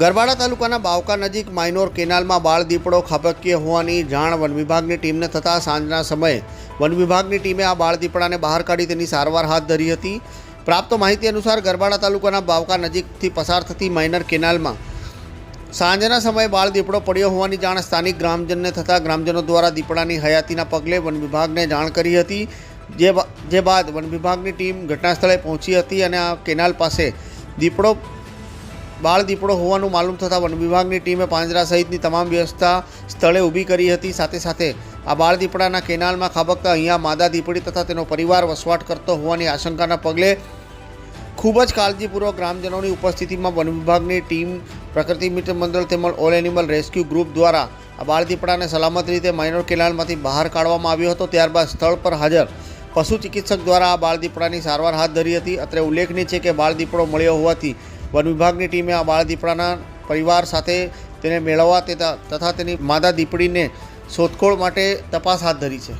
ગરબાડા તાલુકાના બાવકા નજીક માઇનોર કેનાલમાં બાળ દીપડો ખાબકીય હોવાની જાણ વન વિભાગની ટીમને થતાં સાંજના સમયે વન વિભાગની ટીમે આ બાળ દીપડાને બહાર કાઢી તેની સારવાર હાથ ધરી હતી. પ્રાપ્ત માહિતી અનુસાર ગરબાડા તાલુકાના બાવકા નજીકથી પસાર થતી માઇનર કેનાલમાં સાંજના સમયે બાળ દીપડો પડ્યો હોવાની જાણ સ્થાનિક ગ્રામજનને થતાં ગ્રામજનો દ્વારા દીપડાની હયાતીના પગલે વન વિભાગને જાણ કરી હતી. જે જે બાદ વન વિભાગની ટીમ ઘટના સ્થળે પહોંચી હતી અને આ કેનાલ પાસે દીપડો બાળ દીપડો હોવાનું માલુમ થતાં વન વિભાગની ટીમે પાંજરા સહિતની તમામ વ્યવસ્થા સ્થળે ઊભી કરી હતી. સાથે સાથે આ બાળ દીપડાના કેનાલમાં ખાબકતા અહીંયા માદા દીપડી તથા તેનો પરિવાર વસવાટ કરતો હોવાની આશંકાના પગલે ખૂબ જ કાળજીપૂર્વક ગ્રામજનોની ઉપસ્થિતિમાં વન વિભાગની ટીમ, પ્રકૃતિ મિત્ર મંડળ તેમજ ઓલ એનિમલ રેસ્ક્યુ ગ્રુપ દ્વારા આ બાળ દીપડાને સલામત રીતે માઇનોર કેનાલમાંથી બહાર કાઢવામાં આવ્યો હતો. ત્યારબાદ સ્થળ પર હાજર પશુ ચિકિત્સક દ્વારા આ બાળ દીપડાની સારવાર હાથ ધરી હતી. અત્રે ઉલ્લેખનીય છે કે બાળ દીપડો મળ્યો હોવાથી વન વિભાગની ટીમે આ બાળ દીપડાના પરિવાર સાથે તેને મેળવવા તથા તથા તેની માદા દીપડીને શોધખોળ માટે તપાસ હાથ ધરી છે.